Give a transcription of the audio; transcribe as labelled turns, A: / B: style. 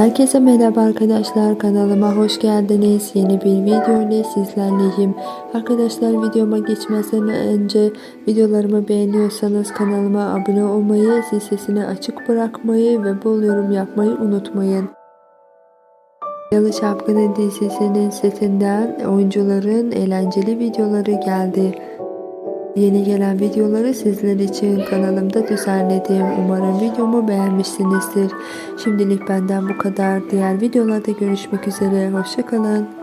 A: Herkese merhaba arkadaşlar kanalıma hoş geldiniz. Yeni bir video ile sizlerleyim. Arkadaşlar videoma geçmeden önce videolarımı beğeniyorsanız kanalıma abone olmayı, zil sesini açık bırakmayı ve bol yorum yapmayı unutmayın. Yalı Çapkını dizisinin setinden oyuncuların eğlenceli videoları geldi. Yeni gelen videoları sizler için kanalımda düzenledim. Umarım videomu beğenmişsinizdir. Şimdilik benden bu kadar. Diğer videolarda görüşmek üzere. Hoşçakalın.